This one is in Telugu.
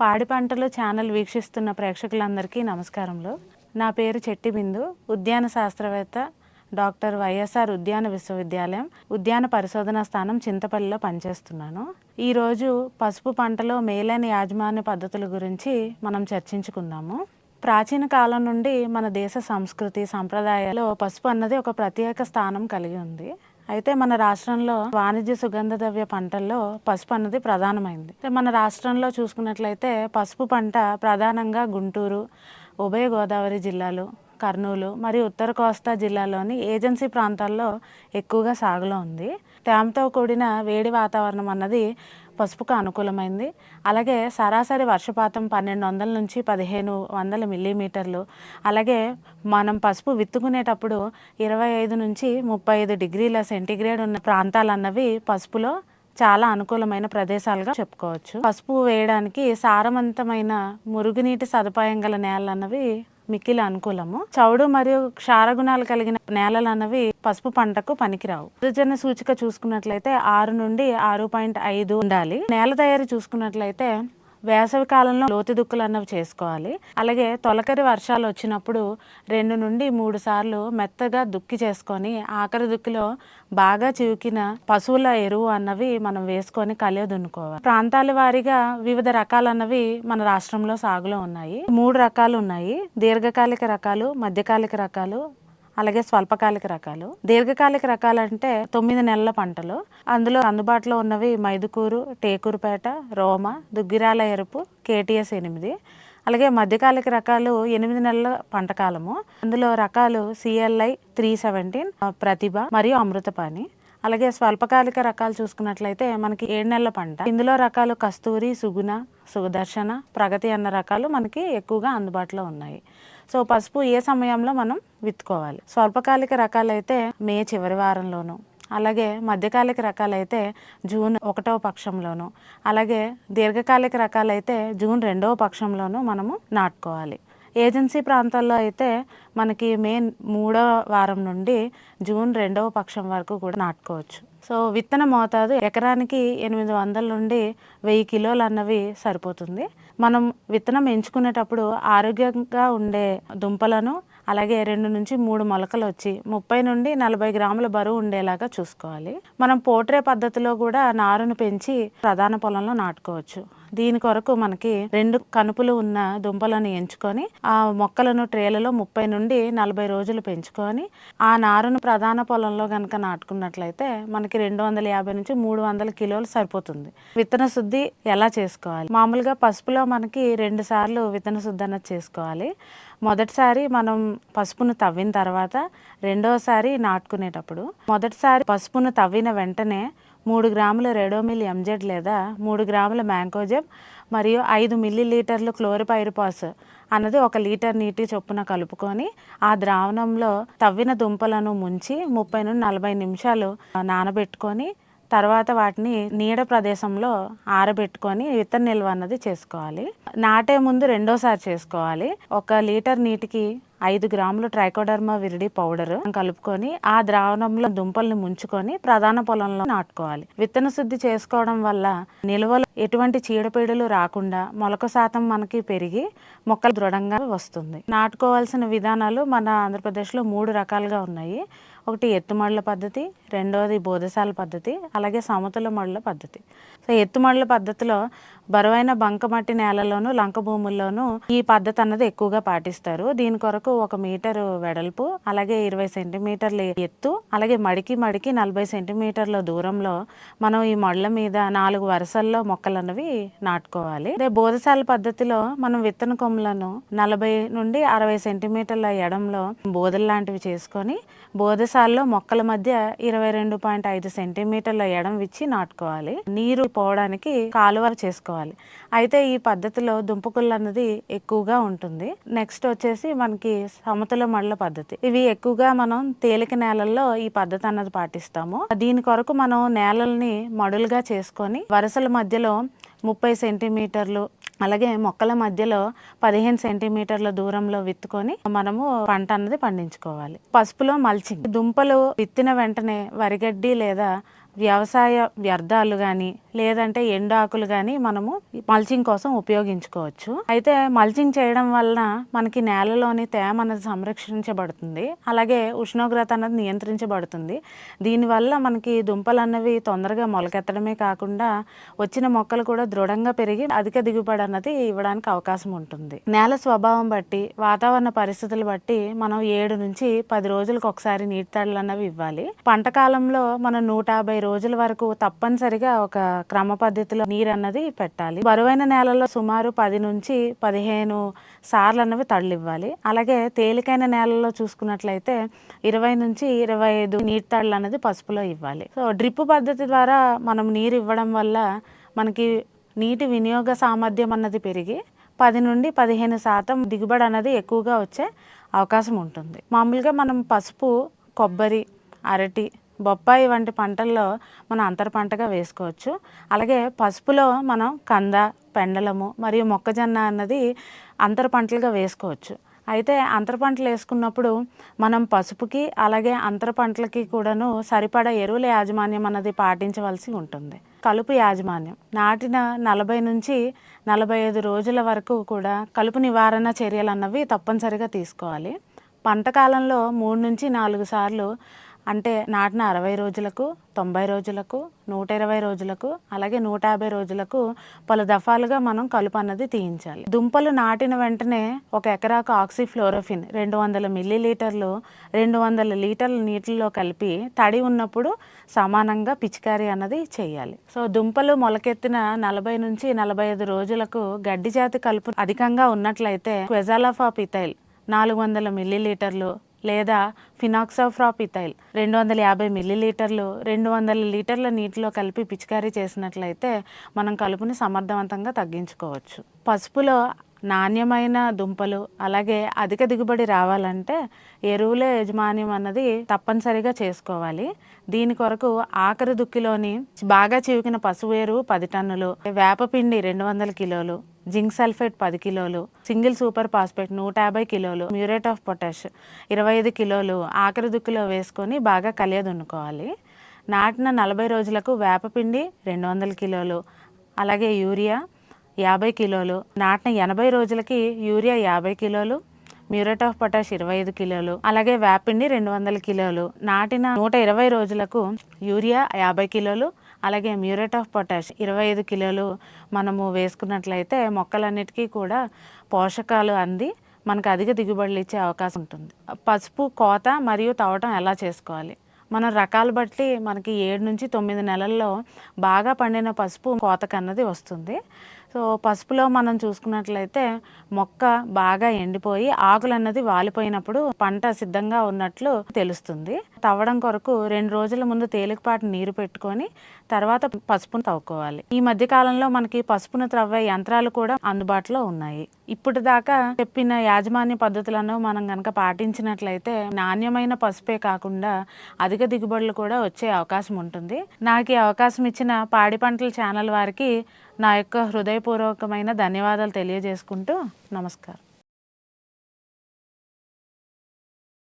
పాడి పంటలు ఛానల్ వీక్షిస్తున్న ప్రేక్షకులందరికీ నమస్కారములు. నా పేరు చెట్టి బిందు ఉద్యాన శాస్త్రవేత్త డాక్టర్ వైఎస్ఆర్ ఉద్యాన విశ్వవిద్యాలయం ఉద్యాన పరిశోధనా స్థానం చింతపల్లిలో పనిచేస్తున్నాను. ఈరోజు పసుపు పంటలో మేలైన యాజమాన్య పద్ధతుల గురించి మనం చర్చించుకుందాము. ప్రాచీన కాలం నుండి మన దేశ సంస్కృతి సంప్రదాయాల్లో పసుపు అన్నది ఒక ప్రత్యేక స్థానం కలిగి ఉంది. అయితే మన రాష్ట్రంలో వాణిజ్య సుగంధ ద్రవ్య పంటల్లో పసుపు అన్నది ప్రధానమైంది. మన రాష్ట్రంలో చూసుకున్నట్లయితే పసుపు పంట ప్రధానంగా గుంటూరు ఉభయ గోదావరి జిల్లాలు కర్నూలు మరియు ఉత్తర కోస్తా జిల్లాలోని ఏజెన్సీ ప్రాంతాల్లో ఎక్కువగా సాగులో ఉంది. తేమతో కూడిన వేడి వాతావరణం అన్నది పసుపుకు అనుకూలమైంది. అలాగే సరాసరి వర్షపాతం పన్నెండు వందల నుంచి పదిహేను వందల మిల్లీమీటర్లు. అలాగే మనం పసుపు విత్తుకునేటప్పుడు ఇరవై ఐదు నుంచి ముప్పై ఐదు డిగ్రీల సెంటీగ్రేడ్ ఉన్న ప్రాంతాలు అన్నవి పసుపులో చాలా అనుకూలమైన ప్రదేశాలుగా చెప్పుకోవచ్చు. పసుపు వేయడానికి సారవంతమైన మురుగునీటి సదుపాయం గల నేలలు అన్నవి మిక్కిలి అనుకూలము చౌడు మరియు క్షారగుణాలు కలిగిన నేలలు అన్నవి పసుపు పంటకు పనికిరావు. ఉదజన సూచిక చూసుకున్నట్లయితే ఆరు నుండి ఆరు పాయింట్ ఐదు ఉండాలి. నేల తయారీ చూసుకున్నట్లయితే వేసవి కాలంలో లోతు దుక్కులు అన్నవి చేసుకోవాలి. అలాగే తొలకరి వర్షాలు వచ్చినప్పుడు రెండు నుండి మూడు సార్లు మెత్తగా దుక్కి చేసుకొని ఆఖరి దుక్కిలో బాగా చివుకిన పశువుల ఎరువు అన్నవి మనం వేసుకొని కలియ దున్నుకోవాలి. ప్రాంతాల వారీగా వివిధ రకాలన్నవి మన రాష్ట్రంలో సాగులో ఉన్నాయి. మూడు రకాలు ఉన్నాయి. దీర్ఘకాలిక రకాలు మధ్యకాలిక రకాలు అలాగే స్వల్పకాలిక రకాలు. దీర్ఘకాలిక రకాలు అంటే తొమ్మిది నెలల పంటలు. అందులో అందుబాటులో ఉన్నవి మైదుకూరు టేకూరుపేట రోమ దుగ్గిరాల ఎరుపు కేటీఎస్ ఎనిమిది. అలాగే మధ్యకాలిక రకాలు ఎనిమిది నెలల పంట కాలము. అందులో రకాలు సిఎల్ఐ త్రీ సెవెంటీన్ ప్రతిభ మరియు అమృతపాణి. అలాగే స్వల్పకాలిక రకాలు చూసుకున్నట్లయితే మనకి ఏడు నెలల పంట. ఇందులో రకాలు కస్తూరి సుగుణ సుదర్శన ప్రగతి అన్న రకాలు మనకి ఎక్కువగా అందుబాటులో ఉన్నాయి. సో పసుపు ఏ సమయంలో మనం విత్తుకోవాలి? స్వల్పకాలిక రకాలైతే మే చివరి వారంలోను అలాగే మధ్యకాలిక రకాలైతే జూన్ ఒకటవ పక్షంలోను అలాగే దీర్ఘకాలిక రకాలైతే జూన్ రెండవ పక్షంలోను మనము నాటుకోవాలి. ఏజెన్సీ ప్రాంతాల్లో అయితే మనకి మే మూడో వారం నుండి జూన్ రెండవ పక్షం వరకు కూడా నాటుకోవచ్చు. సో విత్తన మోతాదు ఎకరానికి ఎనిమిది వందల నుండి వెయ్యి కిలోలు అన్నవి సరిపోతుంది. మనం విత్తనం ఎంచుకునేటప్పుడు ఆరోగ్యంగా ఉండే దుంపలను అలాగే రెండు నుంచి మూడు మొలకలు వచ్చి ముప్పై నుండి నలభై గ్రాముల బరువు ఉండేలాగా చూసుకోవాలి. మనం పోట్రే పద్ధతిలో కూడా నారును పెంచి ప్రధాన పొలంలో నాటుకోవచ్చు. దీని కొరకు మనకి రెండు కనుపులు ఉన్న దుంపలను ఎంచుకొని ఆ మొక్కలను ట్రేలలో ముప్పై నుండి నలభై రోజులు పెంచుకొని ఆ నారును ప్రధాన పొలంలో కనుక నాటుకున్నట్లయితే మనకి రెండు వందల యాభై నుంచి మూడు వందల కిలోలు సరిపోతుంది. విత్తన శుద్ధి ఎలా చేసుకోవాలి? మామూలుగా పసుపులో మనకి రెండు సార్లు విత్తన శుద్ధి అన్నది చేసుకోవాలి. మొదటిసారి మనం పసుపును తవ్విన తర్వాత రెండోసారి నాటుకునేటప్పుడు మొదటిసారి పసుపును తవ్విన వెంటనే మూడు గ్రాముల రెడోమిల్ ఎంజెడ్ లేదా మూడు గ్రాముల మ్యాంకోజెబ్ మరియు ఐదు మిల్లీ లీటర్లు క్లోరిపైరిపాస్ అన్నది ఒక లీటర్ నీటి చొప్పున కలుపుకొని ఆ ద్రావణంలో తవ్విన దుంపలను ముంచి ముప్పై నుండి నలభై నిమిషాలు నానబెట్టుకొని తర్వాత వాటిని నీడ ప్రదేశంలో ఆరబెట్టుకొని విత్తన నిల్వ అన్నది చేసుకోవాలి. నాటే ముందు రెండోసారి చేసుకోవాలి. ఒక లీటర్ నీటికి ఐదు గ్రాములు ట్రైకోడర్మా విరిడి పౌడర్ కలుపుకొని ఆ ద్రావణంలో దుంపల్ని ముంచుకొని ప్రధాన పొలంలో నాటుకోవాలి. విత్తన శుద్ధి చేసుకోవడం వల్ల నిల్వలు ఎటువంటి చీడపీడలు రాకుండా మొలక శాతం మనకి పెరిగి మొక్కలు దృఢంగా వస్తుంది. నాటుకోవాల్సిన విధానాలు మన ఆంధ్రప్రదేశ్లో మూడు రకాలుగా ఉన్నాయి. ఒకటి ఎత్తుమడుల పద్ధతి రెండవది బోధశాల పద్ధతి అలాగే సమతుల మడుల పద్ధతి. సో ఎత్తుమడుల పద్ధతిలో బరువైన బంకమట్టి నేలలోను లంక భూముల్లోనూ ఈ పద్ధతి అన్నది ఎక్కువగా పాటిస్తారు. దీని కొరకు ఒక మీటరు వెడల్పు అలాగే ఇరవై సెంటీమీటర్ల ఎత్తు అలాగే మడికి మడికి నలభై సెంటీమీటర్ల దూరంలో మనం ఈ మొళ్ళ మీద నాలుగు వరుసల్లో మొక్కలు అన్నవి నాటుకోవాలి. అదే బోధశాల పద్ధతిలో మనం విత్తన కొమ్మలను నలభై నుండి అరవై సెంటీమీటర్ల ఎడంలో బోధలు లాంటివి చేసుకొని బోధశాలలో మొక్కల మధ్య ఇరవై రెండు పాయింట్ ఐదు సెంటీమీటర్ల ఎడం ఇచ్చి నాటుకోవాలి. నీరు పోవడానికి కాలువ చేసుకోవాలి. అయితే ఈ పద్ధతిలో దుంపకుళ్ళు అన్నది ఎక్కువగా ఉంటుంది. నెక్స్ట్ వచ్చేసి మనకి సమతుల మడల పద్ధతి. ఇవి ఎక్కువగా మనం తేలిక నేలల్లో ఈ పద్ధతి అన్నది పాటిస్తాము. దీని కొరకు మనం నేలల్ని మడులుగా చేసుకొని వరుసల మధ్యలో ముప్పై సెంటీమీటర్లు అలాగే మొక్కల మధ్యలో పదిహేను సెంటీమీటర్ల దూరంలో విత్తుకొని మనము పంట అన్నది పండించుకోవాలి. పసుపులో మల్చింగ్. దుంపలు విత్తిన వెంటనే వరిగడ్డి లేదా వ్యవసాయ వ్యర్థాలు కానీ లేదంటే ఎండాకులు కానీ మనము మల్చింగ్ కోసం ఉపయోగించుకోవచ్చు. అయితే మల్చింగ్ చేయడం వలన మనకి నేలలోని తేమ అనేది సంరక్షించబడుతుంది. అలాగే ఉష్ణోగ్రత అనేది నియంత్రించబడుతుంది. దీనివల్ల మనకి దుంపలు అన్నవి తొందరగా మొలకెత్తడమే కాకుండా వచ్చిన మొక్కలు కూడా దృఢంగా పెరిగి అధిక దిగుబడి అన్నది ఇవ్వడానికి అవకాశం ఉంటుంది. నేల స్వభావం బట్టి వాతావరణ పరిస్థితులు బట్టి మనం ఏడు నుంచి పది రోజులకు ఒకసారి నీటి తడులు అన్నవి ఇవ్వాలి. పంట కాలంలో మనం నూట యాభై రోజుల వరకు తప్పనిసరిగా ఒక క్రమ పద్ధతిలో నీరు అన్నది పెట్టాలి. బరువైన నేలలో సుమారు పది నుంచి పదిహేను సార్లు అన్నవి తళ్ళివ్వాలి అలాగే తేలికైన నేలలో చూసుకున్నట్లయితే ఇరవై నుంచి ఇరవై ఐదు నీటి తళ్ళు అనేది పసుపులో ఇవ్వాలి. సో డ్రిప్ పద్ధతి ద్వారా మనం నీరు ఇవ్వడం వల్ల మనకి నీటి వినియోగ సామర్థ్యం అన్నది పెరిగి పది నుండి పదిహేను శాతం దిగుబడి అనేది ఎక్కువగా వచ్చే అవకాశం ఉంటుంది. మామూలుగా మనం పసుపు కొబ్బరి అరటి బొప్పాయి వంటి పంటల్లో మనం అంతర పంటగా వేసుకోవచ్చు. అలాగే పసుపులో మనం కంద పెండలము మరియు మొక్కజొన్న అన్నది అంతర పంటలుగా వేసుకోవచ్చు. అయితే అంతర పంటలు వేసుకున్నప్పుడు మనం పసుపుకి అలాగే అంతర పంటలకి కూడాను సరిపడా ఎరువుల యాజమాన్యం అన్నది పాటించవలసి ఉంటుంది. కలుపు యాజమాన్యం. నాటిన నలభై నుంచి నలభై ఐదు రోజుల వరకు కూడా కలుపు నివారణ చర్యలు అన్నవి తప్పనిసరిగా తీసుకోవాలి. పంట కాలంలో మూడు నుంచి నాలుగు సార్లు అంటే నాటిన అరవై రోజులకు తొంభై రోజులకు నూట ఇరవై రోజులకు అలాగే నూట యాభై రోజులకు పలు దఫాలుగా మనం కలుపు అన్నది తీయించాలి. దుంపలు నాటిన వెంటనే ఒక ఎకరాకు ఆక్సిఫ్లోరోఫిన్ రెండు వందల మిల్లీ లీటర్లు రెండు వందల లీటర్ల నీటిలో కలిపి తడి ఉన్నప్పుడు సమానంగా పిచికారీ అన్నది చేయాలి. సో దుంపలు మొలకెత్తిన నలభై నుంచి నలభై ఐదు రోజులకు గడ్డి జాతి కలుపు అధికంగా ఉన్నట్లయితే క్వెజాలఫా పితైల్ నాలుగు వందల మిల్లీ లీటర్లు లేదా ఫినాక్సోఫ్రాపిథైల్ రెండు వందల యాభై మిల్లీలీటర్లు రెండు వందల లీటర్ల నీటిలో కలిపి పిచికారీ చేసినట్లయితే మనం కలుపుని సమర్థవంతంగా తగ్గించుకోవచ్చు. పసుపులో నాణ్యమైన దుంపలు అలాగే అధిక దిగుబడి రావాలంటే ఎరువుల యజమాన్యం అన్నది తప్పనిసరిగా చేసుకోవాలి. దీని కొరకు ఆఖరి దుక్కిలోని బాగా చివికిన పసుపు ఎరువు పది టన్నులు వేపపిండి రెండు వందల కిలోలు జింక్ సల్ఫేట్ పది కిలోలు సింగిల్ సూపర్ ఫాస్ఫేట్ నూట యాభై కిలోలు మ్యూరేట్ ఆఫ్ పొటాష్ ఇరవై ఐదు కిలోలు ఆఖరి దుక్కిలో వేసుకొని బాగా కలియదున్నుకోవాలి నాటిన నలభై రోజులకు వేపపిండి రెండు వందల కిలోలు అలాగే యూరియా యాభై కిలోలు. నాటిన ఎనభై రోజులకి యూరియా యాభై కిలోలు మ్యూరేట్ ఆఫ్ పొటాష్ ఇరవై ఐదు కిలోలు అలాగే వేపిండి రెండు వందల కిలోలు. నాటిన నూట ఇరవై రోజులకు యూరియా యాభై కిలోలు అలాగే మ్యూరేట్ ఆఫ్ పొటాష్ ఇరవై ఐదు కిలోలు మనము వేసుకున్నట్లయితే మొక్కలన్నిటికీ కూడా పోషకాలు అంది మనకు అధిక దిగుబడులు ఇచ్చే అవకాశం ఉంటుంది. పసుపు కోత మరియు తవ్వటం ఎలా చేసుకోవాలి? మన రకాలు బట్టి మనకి ఏడు నుంచి తొమ్మిది నెలల్లో బాగా పండిన పసుపు కోతకన్నది వస్తుంది. సో పసుపులో మనం చూసుకున్నట్లయితే మొక్క బాగా ఎండిపోయి ఆకులు అన్నది వాలిపోయినప్పుడు పంట సిద్ధంగా ఉన్నట్లు తెలుస్తుంది. తవ్వడం కొరకు రెండు రోజుల ముందు తేలికపాటి నీరు పెట్టుకొని తర్వాత పసుపును తవ్వుకోవాలి. ఈ మధ్య కాలంలో మనకి పసుపును త్రవ్వే యంత్రాలు కూడా అందుబాటులో ఉన్నాయి. ఇప్పుడు దాకా చెప్పిన యాజమాన్య పద్ధతులను మనం కనుక పాటించినట్లయితే నాణ్యమైన పసుపే కాకుండా అధిక దిగుబడులు కూడా వచ్చే అవకాశం ఉంటుంది. నాకు ఈ అవకాశం ఇచ్చిన పాడి పంటల ఛానల్ వారికి నా యొక్క హృదయపూర్వకమైన ధన్యవాదాలు తెలియజేసుకుంటూ నమస్కారం.